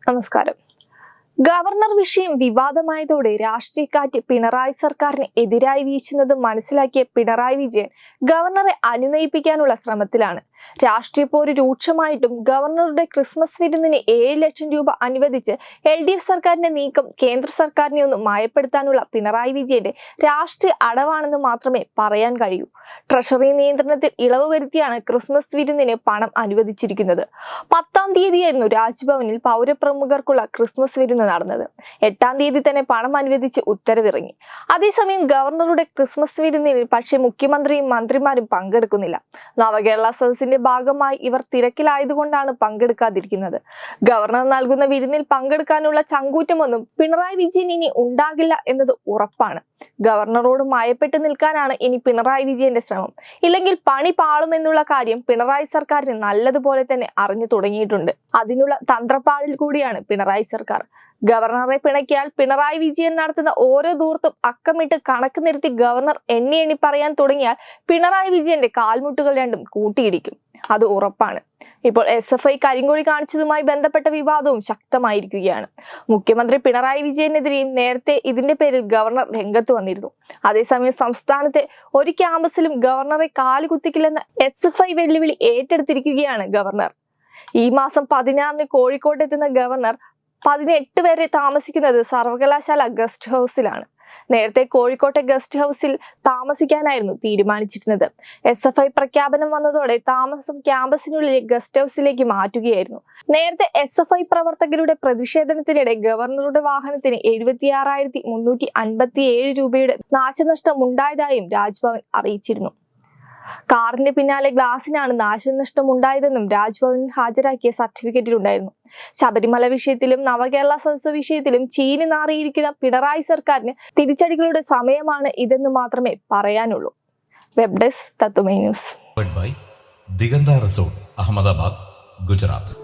നമസ്കാരം ഗവർണർ വിഷയം വിവാദമായതോടെ രാഷ്ട്രീയക്കാറ്റ് പിണറായി സർക്കാരിന് എതിരായി വീശുന്നത് മനസ്സിലാക്കിയ പിണറായി വിജയൻ ഗവർണറെ അനുനയിപ്പിക്കാനുള്ള ശ്രമത്തിലാണ്. രാഷ്ട്രീയ പോര് രൂക്ഷമായിട്ടും ഗവർണറുടെ ക്രിസ്മസ് വിരുന്നിന് ഏഴ് ലക്ഷം രൂപ അനുവദിച്ച് എൽ ഡി എഫ് സർക്കാരിന്റെ നീക്കം കേന്ദ്ര സർക്കാരിനെ ഒന്ന് മയപ്പെടുത്താനുള്ള പിണറായി വിജയന്റെ രാഷ്ട്രീയ അടവാണെന്ന് മാത്രമേ പറയാൻ കഴിയൂ. ട്രഷറി നിയന്ത്രണത്തിൽ ഇളവ് വരുത്തിയാണ് ക്രിസ്മസ് വിരുന്നിന് പണം അനുവദിച്ചിരിക്കുന്നത്. പത്താം തീയതിയായിരുന്നു രാജ്ഭവനിൽ പൗരപ്രമുഖർക്കുള്ള ക്രിസ്മസ് വിരുന്ന് നടന്നത്. എട്ടാം തീയതി തന്നെ പണം അനുവദിച്ച് ഉത്തരവിറങ്ങി. അതേസമയം ഗവർണറുടെ ക്രിസ്മസ് വിരുന്നിൽ പക്ഷേ മുഖ്യമന്ത്രിയും മന്ത്രിമാരും പങ്കെടുക്കുന്നില്ല. നവകേരള സദസ്സിന്റെ ഭാഗമായി ഇവർ തിരക്കിലായതുകൊണ്ടാണ് പങ്കെടുക്കാതിരിക്കുന്നത്. ഗവർണർ നൽകുന്ന വിരുന്നിൽ പങ്കെടുക്കാനുള്ള ചങ്കൂറ്റമൊന്നും പിണറായി വിജയൻ ഇനി ഉണ്ടാകില്ല എന്നത് ഉറപ്പാണ്. ഗവർണറോട് മയപ്പെട്ട് നിൽക്കാനാണ് ഇനി പിണറായി വിജയന്റെ ശ്രമം. ഇല്ലെങ്കിൽ പണി പാളുമെന്നുള്ള കാര്യം പിണറായി സർക്കാരിന് നല്ലതുപോലെ തന്നെ അറിഞ്ഞു തുടങ്ങിയിട്ടുണ്ട്. അതിനുള്ള തന്ത്രപ്പാടിൽ കൂടിയാണ് പിണറായി സർക്കാർ. ഗവർണറെ പിണക്കിയാൽ പിണറായി വിജയൻ നടത്തുന്ന ഓരോ ദൂർത്തും അക്കമിട്ട് കണക്ക് നിരത്തി ഗവർണർ എണ്ണി എണ്ണി പറയാൻ തുടങ്ങിയാൽ പിണറായി വിജയന്റെ കാൽമുട്ടുകൾ രണ്ടും കൂട്ടിയിടിക്കും. അത് ഉറപ്പാണ്. ഇപ്പോൾ എസ് എഫ് ഐ കരിങ്കോഴി കാണിച്ചതുമായി ബന്ധപ്പെട്ട വിവാദവും ശക്തമായിരിക്കുകയാണ്. മുഖ്യമന്ത്രി പിണറായി വിജയനെതിരെയും നേരത്തെ ഇതിന്റെ പേരിൽ ഗവർണർ രംഗത്ത് വന്നിരുന്നു. അതേസമയം സംസ്ഥാനത്തെ ഒരു ക്യാമ്പസിലും ഗവർണറെ കാലുകുത്തിക്കില്ലെന്ന എസ് എഫ് ഐ വെല്ലുവിളി ഏറ്റെടുത്തിരിക്കുകയാണ് ഗവർണർ. ഈ മാസം പതിനാറിന് കോഴിക്കോട്ടെത്തുന്ന ഗവർണർ പതിനെട്ട് വരെ താമസിക്കുന്നത് സർവകലാശാല ഗസ്റ്റ് ഹൗസിലാണ്. നേരത്തെ കോഴിക്കോട്ടെ ഗസ്റ്റ് ഹൗസിൽ താമസിക്കാനായിരുന്നു തീരുമാനിച്ചിരുന്നത്. എസ് എഫ് ഐ പ്രഖ്യാപനം വന്നതോടെ താമസം ക്യാമ്പസിനുള്ളിലെ ഗസ്റ്റ് ഹൗസിലേക്ക് മാറ്റുകയായിരുന്നു. നേരത്തെ എസ് എഫ് ഐ പ്രവർത്തകരുടെ പ്രതിഷേധത്തിനിടെ ഗവർണറുടെ വാഹനത്തിന് എഴുപത്തിയാറായിരത്തി മുന്നൂറ്റി അൻപത്തി ഏഴ് രൂപയുടെ നാശനഷ്ടം ഉണ്ടായതായും രാജ്ഭവൻ അറിയിച്ചിരുന്നു. കാറിന്റെ പിന്നാലെ ഗ്ലാസിനാണ് നാശനഷ്ടം ഉണ്ടായതെന്നും രാജ്ഭവനിൽ ഹാജരാക്കിയ സർട്ടിഫിക്കറ്റിൽ ഉണ്ടായിരുന്നു ശബരിമല വിഷയത്തിലും നവകേരള സദസ് വിഷയത്തിലും ചീനി നാറിയിരിക്കുന്ന പിണറായി സർക്കാരിന് തിരിച്ചടികളുടെ സമയമാണ് ഇതെന്ന് മാത്രമേ പറയാനുള്ളൂ. വെബ് ഡെസ്ക് തത്തുമേ ന്യൂസ്. ദിഗന്ത റിസോർട്ട് അഹമ്മദാബാദ് ഗുജറാത്ത്.